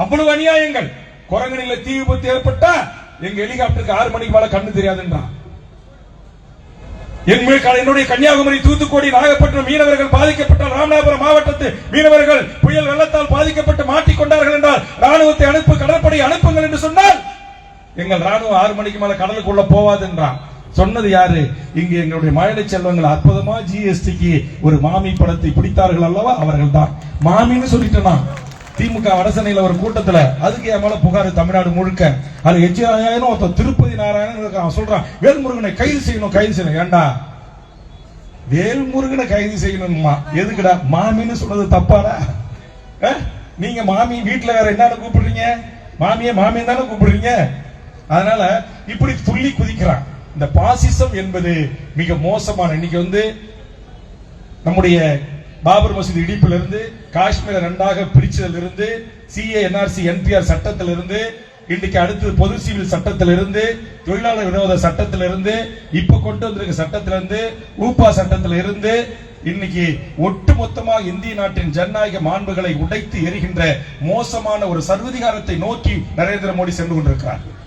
அவ்வளவு அநியாயங்கள். குரங்கனில தீ விபத்து ஏற்பட்டா எங்க ஹெலிகாப்டருக்கு ஆறு மணிக்கு மேல கண்ணு தெரியாதுன்றான் என் என்னுடைய கன்னியாகுமரி தூத்துக்குடி நாகப்பட்டினம் மீனவர்கள் பாதிக்கப்பட்ட ராமநாதபுரம் மாவட்டத்து மீனவர்கள் புயல் வெள்ளத்தால் பாதிக்கப்பட்டு மாட்டிக்கொண்டார்கள் என்றால் ராணுவத்தை அனுப்பு கடற்படை அனுப்புங்கள் என்று சொன்னால் எங்கள் ராணுவம் ஆறு மணிக்கு மேல கடலுக்குள்ள போவாது என்றான் சொன்னது யாரு? இங்கு எங்களுடைய மழை செல்வங்கள் அற்புதமா ஜிஎஸ்டிக்கு ஒரு மாமி படத்தை பிடித்தார்கள் அல்லவா? அவர்கள் தான் மாமின்னு சொல்லிட்டேனா? திமுக வடசனையில ஒரு கூட்டத்தில் அதுக்கு என் மேல புகார் தமிழ்நாடு முழுக்க. அது எச் நாராயணன் ஒருத்தர் திருப்பதி நாராயணன் இருக்கான் சொல்றான் வேல்முருகனை கைது செய்யணும் கைது செய்யணும். ஏண்டா? வேல்முருகனை கைது செய்யணும்மா. எதுக்குடா? மாமின்னு சொன்னது தப்பாடா? நீங்க மாமி வீட்டுல வேற என்னன்னு கூப்பிடுறீங்க? மாமியை மாமியை தானே கூப்பிடுறீங்க? அதனால இப்படி துள்ளி குதிக்கிறான். இந்த பாசிசம் என்பது மிக மோசமான. இன்னைக்கு வந்து நம்முடைய பாபர் மசூதி இடிப்பிலிருந்து காஷ்மீரை ரெண்டாக பிரிச்சதில் இருந்து சிஏ என்ஆர்சி என்பிஆர் சட்டத்திலிருந்து இன்னைக்கு அடுத்து பொது சிவில் சட்டத்திலிருந்து தொழிலாளர் விரோத சட்டத்திலிருந்து இப்ப கொண்டு வந்திருக்க சட்டத்திலிருந்து ஊப்பா சட்டத்தில் இருந்து இன்னைக்கு ஒட்டுமொத்தமாக இந்திய நாட்டின் ஜனநாயக மாண்புகளை உடைத்து எரிகின்ற மோசமான ஒரு சர்வதிகாரத்தை நோக்கி நரேந்திர மோடி சென்று கொண்டிருக்கிறார்.